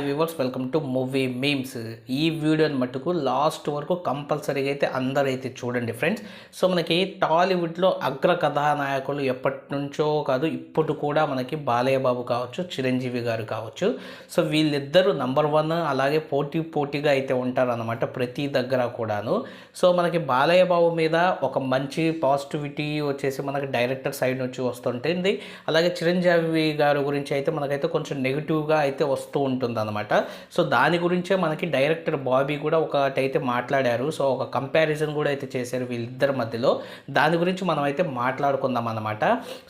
Hi viewers welcome to movie memes ఈ వీడియోని మట్టుకు లాస్ట్ వరకు కంపల్సరీగా అయితే అందరూ అయితే చూడండి ఫ్రెండ్స్ సో మనకి టాలీవుడ్లో అగ్ర కథానాయకులు ఎప్పటి నుంచో కాదు ఇప్పుడు కూడా మనకి బాలయ్య బాబు కావచ్చు చిరంజీవి గారు కావచ్చు. సో వీళ్ళిద్దరూ నంబర్ వన్ అలాగే పోటీ పోటీగా అయితే ఉంటారనమాట ప్రతి దగ్గర కూడాను. సో మనకి బాలయ్య బాబు మీద ఒక మంచి పాజిటివిటీ వచ్చేసి మనకి డైరెక్టర్ సైడ్ నుంచి వస్తుంటుంది. అలాగే చిరంజీవి గారి గురించి అయితే మనకైతే కొంచెం నెగిటివ్గా అయితే వస్తూ ఉంటుంది అనమాట సో దాని గురించే మనకి డైరెక్టర్ బాబీ కూడా ఒకటైతే మాట్లాడారు. సో ఒక కంపారిజన్ కూడా అయితే చేశారు వీళ్ళిద్దరి మధ్యలో. దాని గురించి మనం అయితే మాట్లాడుకుందాం అనమాట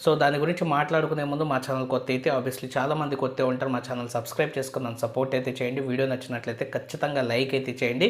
సో దాని గురించి మాట్లాడుకునే ముందు మా ఛానల్ కొత్త అయితే ఆబ్వియస్లీ చాలా మంది కొత్త ఉంటారు. మా ఛానల్ సబ్స్క్రైబ్ చేసుకున్నాను సపోర్ట్ అయితే చేయండి. వీడియో నచ్చినట్లయితే ఖచ్చితంగా లైక్ అయితే చేయండి.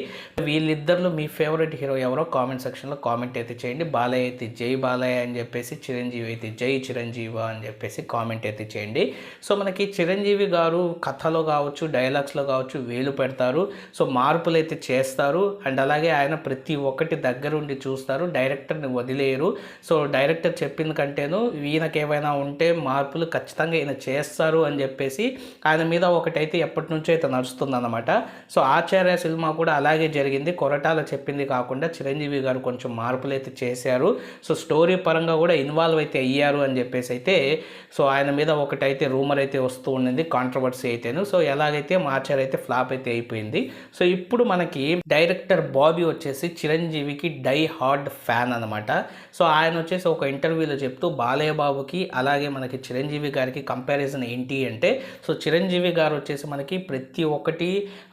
వీళ్ళిద్దరిలో మీ ఫేవరెట్ హీరో ఎవరో కామెంట్ సెక్షన్లో కామెంట్ అయితే చేయండి. బాలయ్య అయితే జై బాలయ్య అని చెప్పేసి చిరంజీవి అయితే జై చిరంజీవి అని చెప్పేసి కామెంట్ అయితే చేయండి. సో మనకి చిరంజీవి గారు కథలో కావచ్చు డైలాగ్స్లో కావచ్చు వేలు పెడతారు. సో మార్పులు అయితే చేస్తారు. అండ్ అలాగే ఆయన ప్రతి ఒక్కటి దగ్గరుండి చూస్తారు. డైరెక్టర్ని వదిలేయరు. సో డైరెక్టర్ చెప్పిన కంటేను ఈయనకి ఏమైనా ఉంటే మార్పులు ఖచ్చితంగా ఈయన చేస్తారు అని చెప్పేసి ఆయన మీద ఒకటైతే ఎప్పటి నుంచో అయితే నడుస్తుందన్నమాట. సో ఆచార్య సినిమా కూడా అలాగే జరిగింది. కొరటాల చెప్పింది కాకుండా చిరంజీవి గారు కొంచెం మార్పులు అయితే చేశారు. సో స్టోరీ పరంగా కూడా ఇన్వాల్వ్ అయితే అయ్యారు అని చెప్పేసి అయితే సో ఆయన మీద ఒకటైతే రూమర్ అయితే వస్తూ ఉండింది. కాంట్రవర్సీ అయితేను. సో ఎలాగైతే మార్చారు అయితే ఫ్లాప్ అయితే అయిపోయింది. సో ఇప్పుడు మనకి డైరెక్టర్ బాబీ వచ్చేసి చిరంజీవికి డై హార్డ్ ఫ్యాన్ అనమాట సో ఆయన వచ్చేసి ఒక ఇంటర్వ్యూలో చెప్తూ బాలయ్య బాబుకి అలాగే మనకి చిరంజీవి గారికి కంపారిజన్ ఏంటి అంటే సో చిరంజీవి గారు వచ్చేసి మనకి ప్రతి ఒక్కటి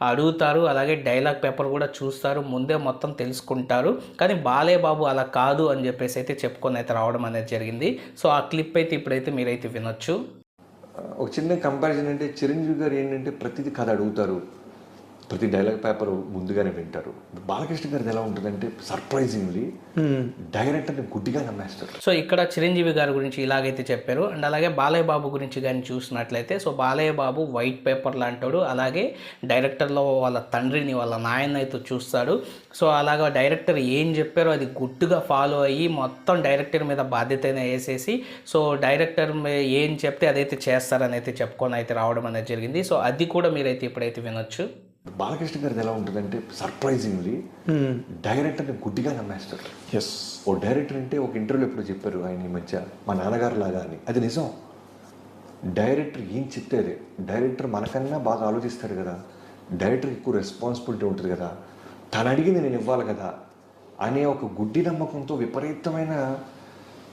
అడుగుతారు అలాగే డైలాగ్ పేపర్ కూడా చూస్తారు ముందే మొత్తం తెలుసుకుంటారు. కానీ బాలయ్య బాబు అలా కాదు అని చెప్పేసి అయితే చెప్పుకొని అయితే రావడం అనేది జరిగింది. సో ఆ క్లిప్ అయితే ఇప్పుడైతే మీరైతే వినొచ్చు. ఒక చిన్న కంపారిజన్ అంటే చిరంజీవి గారు ఏంటంటే ప్రతిదీ కథ అడుగుతారు. ప్రతి డైలాగ్ పేపర్ ముందుగానే వింటారు. బాలకృష్ణ గారిది ఎలా ఉంటుందంటే సర్ప్రైజింగ్లీ డైరెక్టర్ని గుడ్డిగా నమ్మేస్తారు సో ఇక్కడ చిరంజీవి గారి గురించి ఇలాగైతే చెప్పారు. అండ్ అలాగే బాలయ్య బాబు గురించి కానీ చూసినట్లయితే so Balayya Babu white paper లాంటాడు అలాగే డైరెక్టర్లో వాళ్ళ తండ్రిని వాళ్ళ నాయన అయితే చూస్తాడు. సో అలాగా డైరెక్టర్ ఏం చెప్పారో అది గుట్టుగా ఫాలో అయ్యి మొత్తం డైరెక్టర్ మీద బాధ్యతనే వేసేసి సో డైరెక్టర్ ఏం చెప్తే అదైతే చేస్తారని అయితే చెప్పుకొని అయితే రావడం అనేది జరిగింది. సో అది కూడా మీరైతే ఇప్పుడైతే వినొచ్చు. బాలకృష్ణ గారిది ఎలా ఉంటుందంటే సర్ప్రైజింగ్లీ డైరెక్టర్ని గుడ్డిగా నమ్మేస్తారు ఎస్ ఓ డైరెక్టర్ అంటే ఒక ఇంటర్వ్యూలో ఎప్పుడు చెప్పారు ఆయన ఈ మధ్య మా నాన్నగారు లాగా అని. అది నిజం. డైరెక్టర్ ఏం చెప్తే అదే డైరెక్టర్ మనకన్నా బాగా ఆలోచిస్తాడు కదా. డైరెక్టర్ ఎక్కువ రెస్పాన్సిబిలిటీ ఉంటుంది కదా. తను అడిగింది నేను ఇవ్వాలి కదా అనే ఒక గుడ్డి నమ్మకంతో విపరీతమైన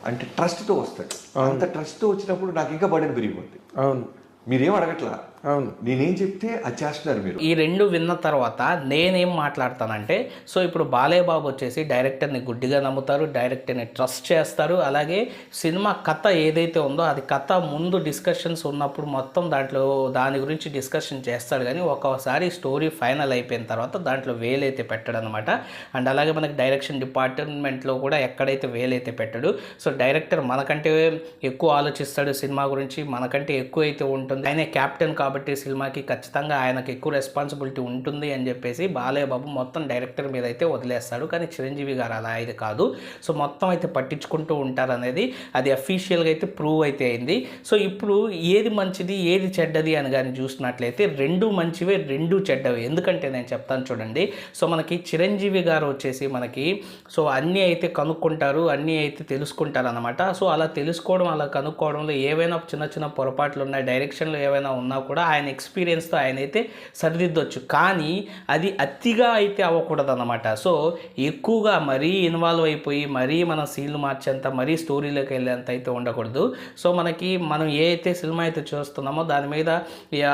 అంటే ట్రస్ట్తో వస్తాడు. అంత ట్రస్ట్తో వచ్చినప్పుడు నాకు ఇంకా బడని పెరిగిపోద్ది. అవును. మీరేం అడగట్లా? అవును. నేనేం చెప్తే అది చేస్తున్నారు మీరు. ఈ రెండు విన్న తర్వాత నేనేం మాట్లాడతానంటే సో ఇప్పుడు బాలయ్య బాబు వచ్చేసి డైరెక్టర్ని గుడ్డిగా నమ్ముతారు డైరెక్టర్ని ట్రస్ట్ చేస్తారు. అలాగే సినిమా కథ ఏదైతే ఉందో అది కథ ముందు డిస్కషన్స్ ఉన్నప్పుడు మొత్తం దాంట్లో దాని గురించి డిస్కషన్ చేస్తాడు. కానీ ఒక్కోసారి స్టోరీ ఫైనల్ అయిపోయిన తర్వాత దాంట్లో వేలైతే పెట్టడు అనమాట అండ్ అలాగే మనకి డైరెక్షన్ డిపార్ట్మెంట్లో కూడా ఎక్కడైతే వేలైతే పెట్టడు. సో డైరెక్టర్ మనకంటే ఎక్కువ ఆలోచిస్తాడు సినిమా గురించి మనకంటే ఎక్కువ అయితే ఉంటుంది. ఆయన క్యాప్టెన్ కాబట్టి కాబట్టి సినిమాకి ఖచ్చితంగా ఆయనకు ఎక్కువ రెస్పాన్సిబిలిటీ ఉంటుంది అని చెప్పేసి బాలయ్య బాబు మొత్తం డైరెక్టర్ మీద అయితే వదిలేస్తాడు. కానీ చిరంజీవి గారు అలా అయితే కాదు. సో మొత్తం అయితే పట్టించుకుంటూ ఉంటారు అనేది అది అఫీషియల్గా అయితే ప్రూవ్ అయితే అయింది. సో ఇప్పుడు ఏది మంచిది ఏది చెడ్డది అని కానీ చూసినట్లయితే రెండు మంచివే రెండు చెడ్డవి. ఎందుకంటే నేను చెప్తాను చూడండి. సో మనకి చిరంజీవి గారు వచ్చేసి మనకి సో అన్నీ అయితే కనుక్కుంటారు అన్నీ అయితే తెలుసుకుంటారు అనమాట సో అలా తెలుసుకోవడం అలా కనుక్కోవడంలో ఏవైనా చిన్న చిన్న పొరపాట్లు ఉన్నాయి డైరెక్షన్లో ఏవైనా ఉన్నా కూడా ఆయన ఎక్స్పీరియన్స్తో ఆయన అయితే సరిదిద్దొచ్చు. కానీ అది అతిగా అయితే అవ్వకూడదు అనమాట సో ఎక్కువగా మరీ ఇన్వాల్వ్ అయిపోయి మరీ మన సీన్లు మార్చేంత మరీ స్టోరీలోకి వెళ్ళేంత అయితే ఉండకూడదు. సో మనకి మనం ఏ అయితే సినిమా అయితే చూస్తున్నామో దాని మీద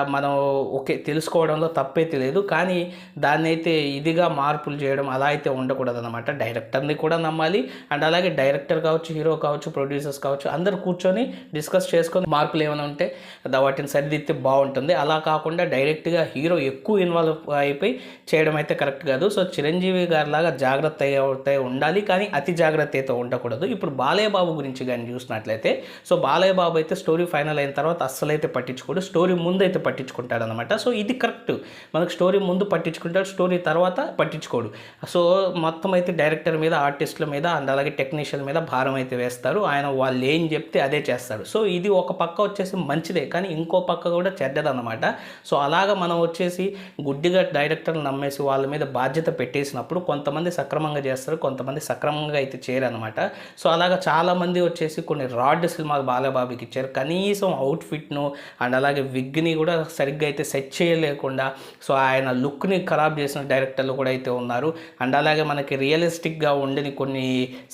మనం ఓకే తెలుసుకోవడంలో తప్పైతే లేదు. కానీ దాన్ని అయితే ఇదిగా మార్పులు చేయడం అలా అయితే ఉండకూడదు అనమాట డైరెక్టర్ని కూడా నమ్మాలి. అండ్ అలాగే డైరెక్టర్ కావచ్చు హీరో కావచ్చు ప్రొడ్యూసర్స్ కావచ్చు అందరు కూర్చొని డిస్కస్ చేసుకొని మార్పులు ఏమైనా ఉంటే దా- వాటిని సరిదిద్దితే బాగుంటుంది. ఉంటుంది. అలా కాకుండా డైరెక్ట్గా హీరో ఎక్కువ ఇన్వాల్వ్ అయిపోయి చేయడం అయితే కరెక్ట్ కాదు. సో చిరంజీవి గారిలాగా జాగ్రత్త అయితే ఉండాలి. కానీ అతి జాగ్రత్త అయితే ఉండకూడదు. ఇప్పుడు బాలయ్య బాబు గురించి కానీ చూసినట్లయితే సో బాలయ్య బాబు అయితే స్టోరీ ఫైనల్ అయిన తర్వాత అస్సలైతే పట్టించుకోడు. స్టోరీ ముందు అయితే పట్టించుకుంటాడు అనమాట సో ఇది కరెక్ట్. మనకు స్టోరీ ముందు పట్టించుకుంటాడు. స్టోరీ తర్వాత పట్టించుకోడు. సో మొత్తం అయితే డైరెక్టర్ మీద ఆర్టిస్టుల మీద అండ్ అలాగే టెక్నీషియన్ మీద భారం అయితే వేస్తారు. ఆయన వాళ్ళు ఏం చెప్తే అదే చేస్తాడు సో ఇది ఒక పక్క వచ్చేసి మంచిదే. కానీ ఇంకో పక్క కూడా చెడ్డ ఉండదన్నమాట సో అలాగా మనం వచ్చేసి గుడ్డిగా డైరెక్టర్లు నమ్మేసి వాళ్ళ మీద బాధ్యత పెట్టేసినప్పుడు కొంతమంది సక్రమంగా చేస్తారు కొంతమంది సక్రమంగా అయితే చేయరనమాట సో అలాగా చాలామంది వచ్చేసి కొన్ని రాడ్ సినిమాలు బాలబాబుకి ఇచ్చారు. కనీసం అవుట్ఫిట్ను అండ్ అలాగే విగ్ని కూడా సరిగ్గా అయితే సెట్ చేయలేకుండా సో ఆయన లుక్ని ఖరాబ్ చేసిన డైరెక్టర్లు కూడా అయితే ఉన్నారు. అండ్ అలాగే మనకి రియలిస్టిక్గా ఉండని కొన్ని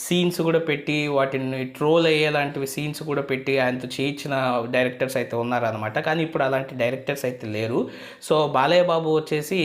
సీన్స్ కూడా పెట్టి వాటిని ట్రోల్ అయ్యేలాంటివి సీన్స్ కూడా పెట్టి ఆయనతో చేయించిన డైరెక్టర్స్ అయితే ఉన్నారనమాట కానీ ఇప్పుడు అలాంటి డైరెక్టర్స్ అయితే లేరు. సో బాలయ్య బాబు వచ్చేసి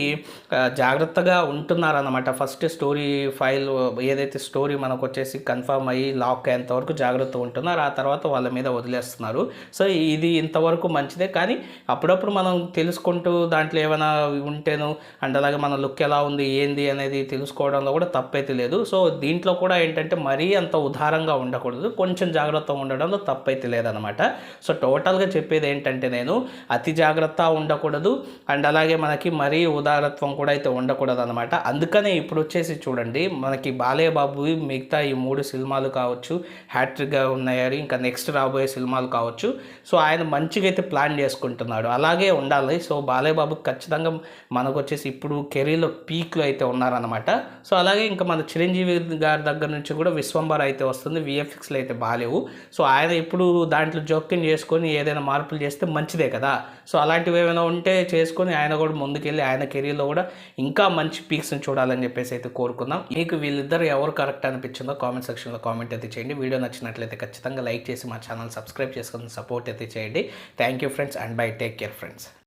జాగ్రత్తగా ఉంటున్నారన్నమాట. ఫస్ట్ స్టోరీ ఫైల్ ఏదైతే స్టోరీ మనకు వచ్చేసి కన్ఫర్మ్ అయ్యి లాక్ అయ్యేంతవరకు జాగ్రత్త ఉంటున్నారు. ఆ తర్వాత వాళ్ళ మీద వదిలేస్తున్నారు. సో ఇది ఇంతవరకు మంచిదే. కానీ అప్పుడప్పుడు మనం తెలుసుకుంటూ దాంట్లో ఏమైనా ఉంటేను అండ్ అలాగే మన లుక్ ఎలా ఉంది ఏంది అనేది తెలుసుకోవడంలో కూడా తప్పైతే లేదు. సో దీంట్లో కూడా ఏంటంటే మరీ అంత ఉదారంగా ఉండకూడదు. కొంచెం జాగ్రత్తగా ఉండడంలో తప్పైతే లేదనమాట సో టోటల్గా చెప్పేది ఏంటంటే నేను అతి జాగ్రత్త ఉండకూడదు. అండ్ అలాగే మనకి మరీ ఉదారత్వం కూడా అయితే ఉండకూడదు అనమాట అందుకనే ఇప్పుడు వచ్చేసి చూడండి మనకి బాలయ్యబాబు మిగతా ఈ మూడు సినిమాలు కావచ్చు హ్యాట్రిక్గా ఉన్నాయి ఇంకా నెక్స్ట్ రాబోయే సినిమాలు కావచ్చు. సో ఆయన మంచిగా అయితే ప్లాన్ చేసుకుంటున్నాడు. అలాగే ఉండాలి. సో బాలయ్యబాబు ఖచ్చితంగా మనకు వచ్చేసి ఇప్పుడు కెరీర్లో పీక్లో అయితే ఉన్నారనమాట సో అలాగే ఇంకా మన చిరంజీవి గారి దగ్గర నుంచి కూడా విశ్వంబర్ అయితే వస్తుంది. విఎఫ్ఎక్స్లో అయితే బాగాలేవు సో ఆయన ఇప్పుడు దాంట్లో జోక్యం చేసుకొని ఏదైనా మార్పులు చేస్తే మంచిదే కదా. సో అలాంటివి ఏమైనా ఉంటే చేసుకొని ఆయన కూడా ముందుకెళ్ళి ఆయన కెరీర్లో కూడా ఇంకా మంచి పీక్స్ని చూడాలని చెప్పేసి అయితే కోరుకుందాం. మీకు వీళ్ళిద్దరు ఎవరు కరెక్ట్ అనిపించిందో కామెంట్ సెక్షన్లో కామెంట్ అయితే చేయండి. వీడియో నచ్చినట్లయితే ఖచ్చితంగా లైక్ చేసి మా ఛానల్ సబ్స్క్రైబ్ చేసుకుని సపోర్ట్ అయితే చేయండి. Thank you friends and bye. Take care friends.